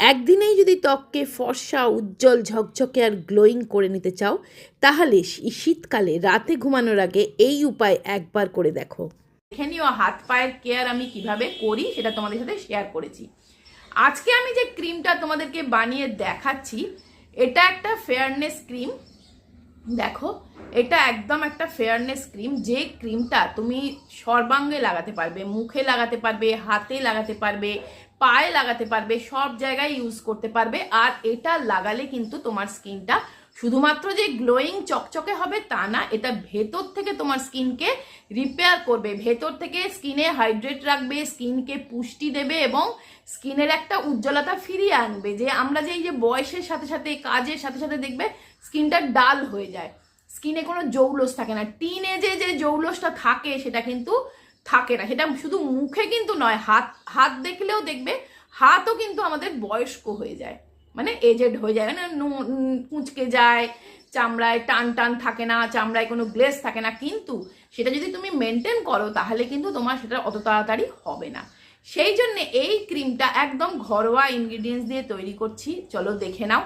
একদিনেই যদি ত্বককে ফর্সা, উজ্জ্বল, ঝকঝকে আর গ্লোয়িং করে নিতে চাও, তাহলে শীতকালে রাতে ঘুমানোর আগে এই উপায় একবার করে দেখো। দেখে নিও হাত পায়ের কেয়ার আমি কীভাবে করি, সেটা তোমাদের সাথে শেয়ার করেছি। আজকে আমি যে ক্রিমটা তোমাদেরকে বানিয়ে দেখাচ্ছি, এটা একটা ফেয়ারনেস ক্রিম। দেখো, এটা একদম একটা ফেয়ারনেস ক্রিম। যে ক্রিমটা তুমি সর্বাঙ্গে লাগাতে পারবে, মুখে লাগাতে পারবে, হাতে লাগাতে পারবে পায়ে লাগাতে পারবে, সব জায়গায় ইউজ করতে পারবে। আর এটা লাগালে কিন্তু তোমার স্কিনটা শুধুমাত্র যে গ্লোয়িং চকচকে হবে তা না, এটা ভেতর থেকে তোমার স্কিনকে রিপেয়ার করবে। ভেতর থেকে স্কিনে হাইড্রেট রাখবে স্কিনকে পুষ্টি দেবে এবং স্কিনের একটা উজ্জ্বলতা ফিরিয়ে আনবে। যে আমরা যে এই যে বয়সের সাথে সাথে, কাজের সাথে সাথে দেখবে স্কিনটা ডাল হয়ে যায়। স্কিনে কোনো জৌলস থাকে না। টিন এজে যে জৌলসটা থাকে, সেটা কিন্তু থাকে না। সেটা শুধু মুখে কিন্তু নয় হাত হাত দেখলেও দেখবে হাতও কিন্তু আমাদের বয়স্ক হয়ে যায়। মানে এজেড হয়ে যায়। না নু- উম, কুঁচকে যায় চামড়ায় টান টান থাকে না চামড়ায় কোনো গ্লেস থাকে না। কিন্তু সেটা যদি তুমি মেনটেন করো তাহলে কিন্তু তোমার সেটা অত তাড়াতাড়ি হবে না। সেই জন্য এই ক্রিমটা একদম ঘরোয়া ইনগ্রিডিয়েন্টস দিয়ে তৈরি করছি। চলো দেখে নাও।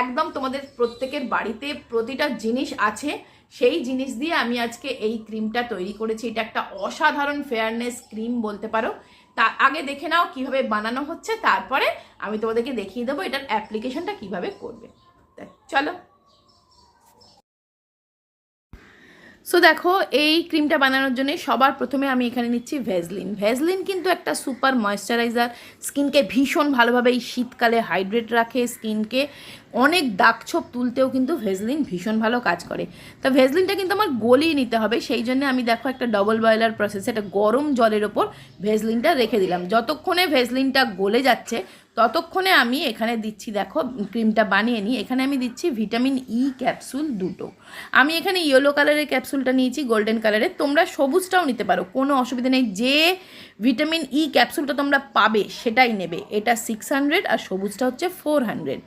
একদম তোমাদের প্রত্যেকের বাড়িতে প্রতিটা জিনিস আছে। সেই জিনিস দিয়ে আমি আজকে এই ক্রিমটা তৈরি করেছি। এটা একটা অসাধারণ ফেয়ারনেস ক্রিম বলতে পারো। তা আগে দেখে নাও কীভাবে বানানো হচ্ছে। তারপরে আমি তোমাদেরকে দেখিয়ে দেবো এটার অ্যাপ্লিকেশনটা কীভাবে করবে। চলো। সো দেখো, এই ক্রিমটা বানানোর জন্য সবার প্রথমে আমি এখানে নিচ্ছি ভেজলিন ভেজলিন কিন্তু একটা সুপার ময়েশ্চারাইজার স্কিনকে ভীষণ ভালোভাবে এই শীতকালে হাইড্রেট রাখে স্কিনকে অনেক দাগছোপ তুলতেও কিন্তু ভেজলিন ভীষণ ভালো কাজ করে। তা ভেজলিনটা কিন্তু আমার গলিয়ে নিতে হবে, সেই জন্য আমি দেখো একটা ডবল বয়লার প্রসেসে একটা গরম জলের ওপর ভেজলিনটা রেখে দিলাম। যতক্ষণে ভেজলিনটা গলে যাচ্ছে ততক্ষণে আমি এখানে দিচ্ছি, দেখো ক্রিমটা বানিয়ে নিই। এখানে আমি দিচ্ছি ভিটামিন ই ক্যাপসুল দুটো। আমি এখানে ইয়েলো কালারের ক্যাপসুলটা নিয়েছি গোল্ডেন কালারের তোমরা সবুজটাও নিতে পারো, কোনো অসুবিধা নেই। যে ভিটামিন ই ক্যাপসুলটা তোমরা পাবে, সেটাই নেবে। এটা সিক্স আর সবুজটা হচ্ছে four hundred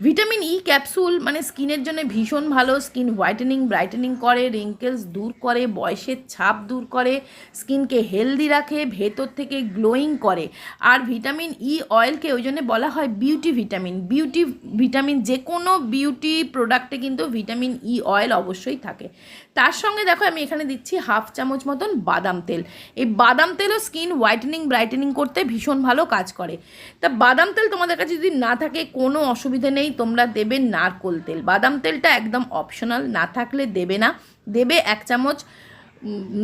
vitamin E capsule মানে স্কিনের জন্য ভীষণ ভালো। স্কিন হোয়াইটেনিং, ব্রাইটেনিং করে, রিঙ্কেলস দূর করে, বয়সের ছাপ দূর করে, স্কিনকে হেলদি রাখে, ভেতর থেকে গ্লোয়িং করে। আর ভিটামিন ই অয়েলকে ওই জন্য বলা হয় বিউটি ভিটামিন। বিউটি ভিটামিন যে কোনো বিউটি প্রোডাক্টে কিন্তু ভিটামিন ই অয়েল অবশ্যই থাকে। তার সঙ্গে দেখো আমি এখানে দিচ্ছি হাফ চামচ মতন বাদাম তেল। এই বাদাম তেলও স্কিন হোয়াইটেনিং, ব্রাইটেনিং করতে ভীষণ ভালো কাজ করে। তা বাদাম তেল তোমাদের কাছে যদি না থাকে, কোনো অসুবিধে নেই। তোমরা দেবে নারকোল তেল। বাদাম তেলটা একদম অপশনাল না থাকলে দেবে না। দেবে এক চামচ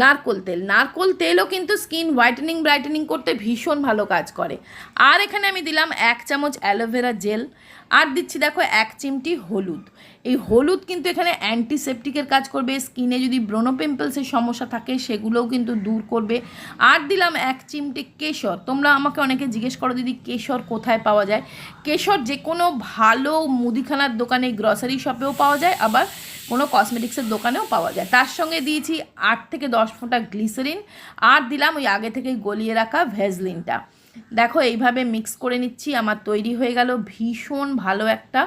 নারকোল তেল। নারকোল তেলও কিন্তু স্কিন হোয়াইটেনিং, ব্রাইটেনিং করতে ভীষণ ভালো কাজ করে। আর এখানে আমি দিলাম এক চামচ অ্যালোভেরা জেল। আর দিচ্ছি দেখো এক চিমটি হলুদ। এই হলুদ কিন্তু এখানে অ্যান্টিসেপটিকের কাজ করবে। স্কিনে যদি ব্রোনো পিম্পলসের সমস্যা থাকে, সেগুলোও কিন্তু দূর করবে। আর দিলাম এক চিমটি কেশর। তোমরা আমাকে অনেকে জিজ্ঞেস করো, দিদি, কেশর কোথায় পাওয়া যায়? কেশর যে কোনো ভালো মুদিখানার দোকানে গ্রসারি শপেও পাওয়া যায়, আবার কোনো কসমেটিক্সের দোকানেও পাওয়া যায়। তার সঙ্গে দিয়েছি আট থেকে দশ ফোঁটা গ্লিসারিন আর দিলাম ওই আগে থেকে গলিয়ে রাখা ভেজলিনটা দেখো, এইভাবে মিক্স করে নিচ্ছি, আমার তৈরি হয়ে গেল ভীষণ ভালো একটা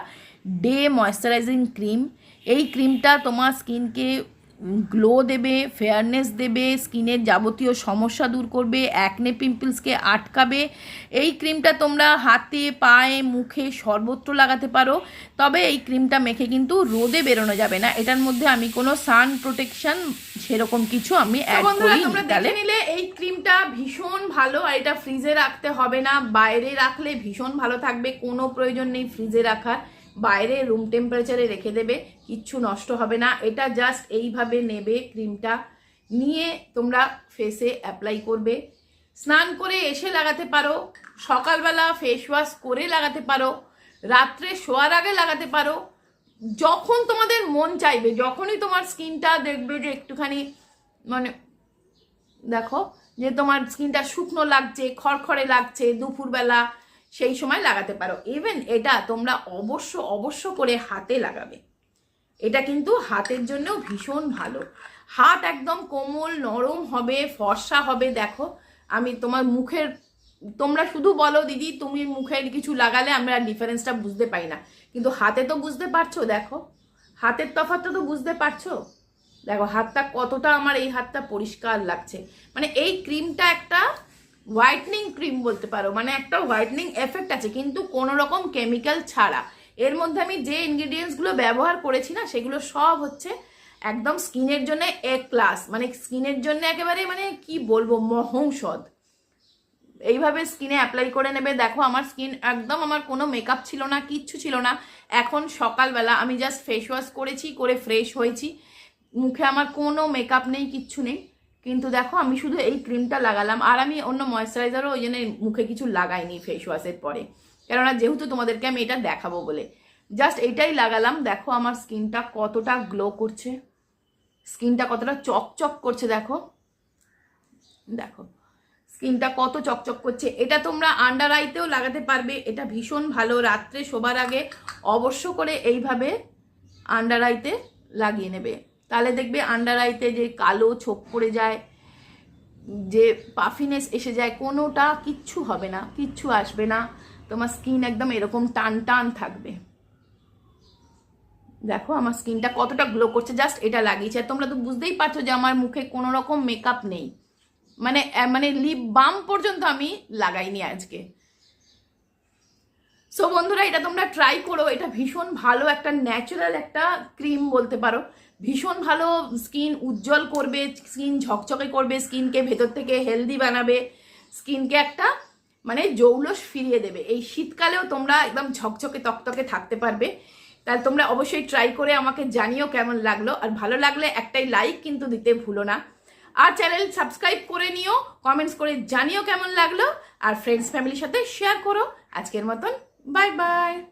ডে ময়শ্চারাইজিং ক্রিম। এই ক্রিমটা তোমার স্কিনকে গ্লো দেবে ফেয়ারনেস দেবে স্কিনের যাবতীয় সমস্যা দূর করবে অ্যাকনে পিম্পলসকে আটকাবে। এই ক্রিমটা তোমরা হাতে পায়ে মুখে সর্বত্র লাগাতে পারো। তবে এই ক্রিমটা মেখে কিন্তু রোদে বেরোনো যাবে না। এটার মধ্যে আমি কোনো সান প্রোটেকশন সেরকম কিছু আমি তোমরা দেখে নিলে এই ক্রিমটা ভীষণ ভালো আর এটা ফ্রিজে রাখতে হবে না। বাইরে রাখলে ভীষণ ভালো থাকবে কোনো প্রয়োজন নেই ফ্রিজে রাখার। বাইরে রুম টেম্পারেচারে রেখে দেবে, কিচ্ছু নষ্ট হবে না। এটা জাস্ট এইভাবে নেবে ক্রিমটা নিয়ে তোমরা ফেসে অ্যাপ্লাই করবে। স্নান করে এসে লাগাতে পারো। সকালবেলা ফেস ওয়াশ করে লাগাতে পারো। রাত্রে শোয়ার আগে লাগাতে পারো। যখন তোমাদের মন চাইবে, যখনই তোমার স্কিনটা দেখবে যে একটুখানি মানে দেখো, যে তোমার স্কিনটা শুকনো লাগছে, খড়খড়ে লাগছে, দুপুরবেলা সেই সময় লাগাতে পারো। ইভেন এটা তোমরা অবশ্য অবশ্য করে হাতে লাগাবে। এটা কিন্তু হাতের জন্যও ভীষণ ভালো। হাত একদম কোমল, নরম হবে, ফর্সা হবে, দেখো। আমি তোমার মুখের, তোমরা শুধু বলো দিদি, তুমি মুখের কিছু লাগালে আমরা ডিফারেন্সটা বুঝতে পাই না। কিন্তু হাতে তো বুঝতে পারছ, দেখো। হাতের তফাৎটা তো বুঝতে পারছ। দেখো, হাতটা কতটা আমার এই হাতটা পরিষ্কার লাগছে। মানে এই ক্রিমটা একটা হোয়াইটনিং ক্রিম বলতে পারো মানে একটা হোয়াইটনিং এফেক্ট আছে, কিন্তু কোনো রকম কেমিক্যাল ছাড়া। এর মধ্যে আমি যে ইনগ্রিডিয়েন্টসগুলো ব্যবহার করেছি না, সেগুলো সব হচ্ছে একদম স্কিনের জন্য এ ক্লাস মানে স্কিনের জন্য একেবারে মানে কি বলব, মহৌষধ। এইভাবে স্কিনে অ্যাপ্লাই করে নেবে, দেখো আমার স্কিন একদম আমার কোনো মেকআপ ছিল না, কিচ্ছু ছিল না। এখন সকালবেলা আমি জাস্ট ফেস ওয়াশ করেছি, করে ফ্রেশ হয়েছি। মুখে আমার কোনো মেকআপ নেই, কিচ্ছু নেই। কিন্তু দেখো, আমি শুধু এই ক্রিমটা লাগালাম। আর আমি অন্য ময়শ্চারাইজারও ওই জন্য মুখে কিছু লাগাইনি ফেস ওয়াশের পরে। কেননা যেহেতু তোমাদেরকে আমি এটা দেখাবো বলে। জাস্ট এটাই লাগালাম। দেখো, আমার স্কিনটা কতটা গ্লো করছে। স্কিনটা কতটা চকচক করছে, দেখো। দেখো, স্কিনটা কত চকচক করছে। এটা তোমরা আন্ডার আইতেও লাগাতে পারবে। এটা ভীষণ ভালো। রাত্রে শোবার আগে অবশ্য করে এইভাবে আন্ডার আইতে লাগিয়ে নেবে। তাহলে দেখবে আন্ডার আইতে যে কালো ছোপ পড়ে যায়, যে পাফিনেস এসে যায়, কোনোটা কিচ্ছু হবে না, কিচ্ছু আসবে না। তোমার স্কিন একদম এরকম টান টান থাকবে। দেখো আমার স্কিনটা কতটা গ্লো করছে জাস্ট এটা লাগিয়েছে। তোমরা তো বুঝতেই পারছ যে আমার মুখে কোনো রকম মেকআপ নেই। মানে মানে লিপ বাম পর্যন্ত আমি লাগাইনি আজকে। সো বন্ধুরা, এটা তোমরা ট্রাই করো। এটা ভীষণ ভালো একটা ন্যাচারাল একটা ক্রিম বলতে পারো। ভীষণ ভালো স্কিন উজ্জ্বল করবে স্কিন ঝকঝকে করবে স্কিনকে ভেতর থেকে হেলদি বানাবে স্কিনকে একটা মানে জৌলস ফিরিয়ে দেবে। এই শীতকালেও তোমরা একদম ঝকঝকে, তকতকে থাকতে পারবে। তাহলে তোমরা অবশ্যই ট্রাই করে আমাকে জানিও কেমন লাগল। আর ভালো লাগলে একটাই লাইক কিন্তু দিতে ভুলো না। আর চ্যানেল সাবস্ক্রাইব করে নিও কমেন্টস করে জানিও কেমন লাগল। আর ফ্রেন্ডস ফ্যামিলির সাথে শেয়ার করো। আজকের মতন Bye bye.